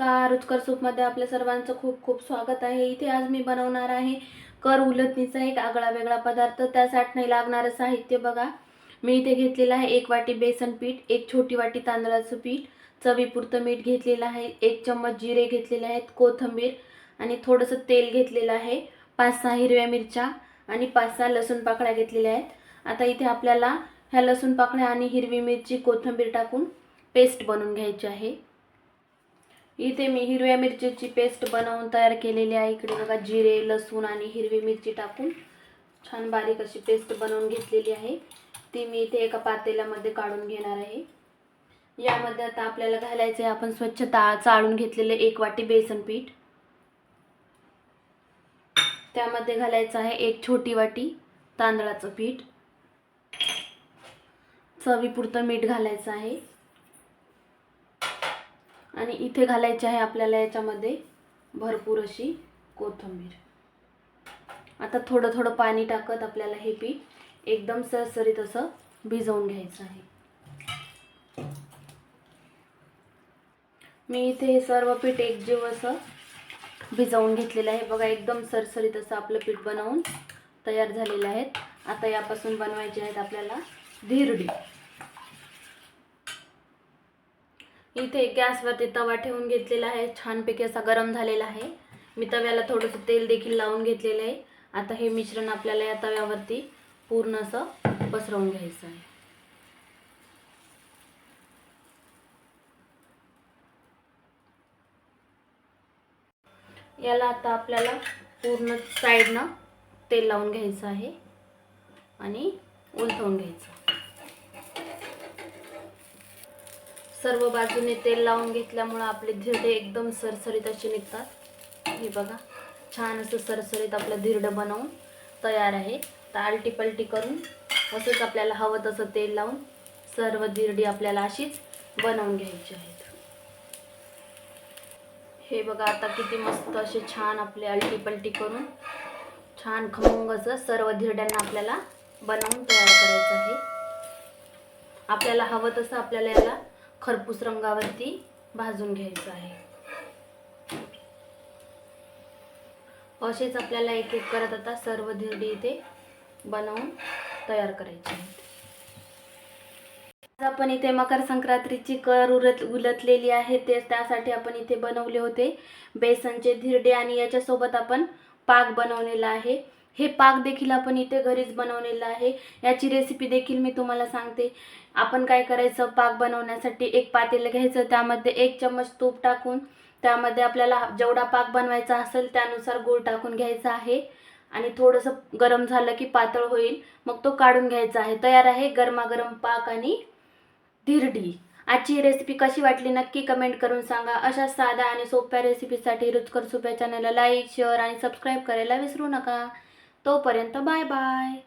नमस्कार रुचकर सूपमध्ये आपल्या सर्वांचं खूप खूप स्वागत आहे. इथे आज मी बनवणार आहे कर उलटणीचा एक आगळा वेगळा पदार्थ त्यासाठी लागणारं साहित्य बघा. मी इथे घेतलेलं आहे एक वाटी बेसन पीठ एक छोटी वाटी तांदळाचं पीठ चवीपुरतं मीठ घेतलेलं आहे एक चम्मच जिरे घेतलेले आहेत कोथिंबीर आणि थोडंसं तेल घेतलेलं आहे पाच सहा हिरव्या मिरच्या आणि पाच सहा लसूण पाकळ्या घेतलेल्या आहेत. आता इथे आपल्याला ह्या लसूण पाकळ्या आणि हिरवी मिरची कोथिंबीर टाकून पेस्ट बनवून घ्यायची आहे. इथे मी हिरव्या मिरचीची पेस्ट बनवून तयार केलेली आहे. इकडे बघा जिरे लसूण आणि हिरवी मिरची टाकून छान बारीक अशी पेस्ट बनवून घेतलेली आहे. ती मी इथे एका पातेल्यामध्ये काढून घेणार आहे. यामध्ये आता आपल्याला घालायचं आहे आपण स्वच्छ ता चाळून घेतलेले एक वाटी बेसन पीठ. त्यामध्ये घालायचं आहे एक छोटी वाटी तांदळाचं पीठ. चवीपुरतं मीठ घालायचं आहे. आणि इथे घालायची आहे आपल्याला याच्यामध्ये भरपूर अशी कोथिंबीर. आता थोडं थोडं पाणी टाकत आपल्याला हे पीठ एकदम सरसरीत असं भिजवून घ्यायचं आहे. मी इथे हे सर्व पीठ एकजीव असं भिजवून घेतलेलं आहे. बघा एकदम सरसरीत असं आपलं पीठ बनवून तयार झालेलं आहेत आता यापासून बनवायचे आहेत आपल्याला धिरडी. इथे गॅसवरती तवा ठेवून घेतलेला आहे. छानपैकी असा गरम झालेला आहे. मी तव्याला थोडंसं तेल देखील लावून घेतलेलं आहे. आता हे मिश्रण आपल्याला या तव्यावरती पूर्ण असं पसरवून घ्यायचं आहे. याला आता आपल्याला पूर्ण साईडनं तेल लावून घ्यायचं आहे. आणि उलथवून घ्यायचं सर्व बाजूने तेल लावून घेतल्यामुळं आपले धिरडे एकदम सरसरीत असे निघतात. हे बघा छान असं सरसरीत आपलं धिरडं बनवून तयार आहे. तर आलटी पलटी करून असंच आपल्याला हवं तसं तेल लावून सर्व धिरडी आपल्याला अशीच बनवून घ्यायची आहेत. हे बघा आता किती मस्त असे छान आपले आलटी पलटी करून छान खमंग असं सर्व धिरड्यांना आपल्याला बनवून तयार करायचं आहे. आपल्याला हवं तसं आपल्याला याला खरपूस रंगावरती भाजून घ्यायचं आहे. असेच आपल्याला एक एक करत आता सर्व धिरडी इथे बनवून तयार करायचे आहेत. आज आपण इथे मकर संक्रांतीची कर उरत उलटलेली आहे ते त्यासाठी आपण इथे बनवले होते. बेसनचे धिरडे आणि याच्यासोबत आपण पाक बनवलेला आहे. हे पाक देखील आपण इथे घरीच बनवलेलं आहे. याची रेसिपी देखील मी तुम्हाला सांगते. आपण काय करायचं? पाक बनवण्यासाठी एक पातेलं घ्यायचं. त्यामध्ये एक चम्मच तूप टाकून त्यामध्ये आपल्याला जेवढा पाक बनवायचा असेल त्यानुसार गूळ टाकून घ्यायचा आहे. आणि थोडंसं गरम झालं की पातळ होईल. मग तो काढून घ्यायचा आहे. तयार आहे गरमागरम पाक आणि धिरडी. आजची रेसिपी कशी वाटली नक्की कमेंट करून सांगा. अशा साध्या आणि सोप्या रेसिपीसाठी रुचकर सोप्या चॅनलला लाईक शेअर आणि सबस्क्राईब करायला विसरू नका. तोपर्यंत बाय बाय.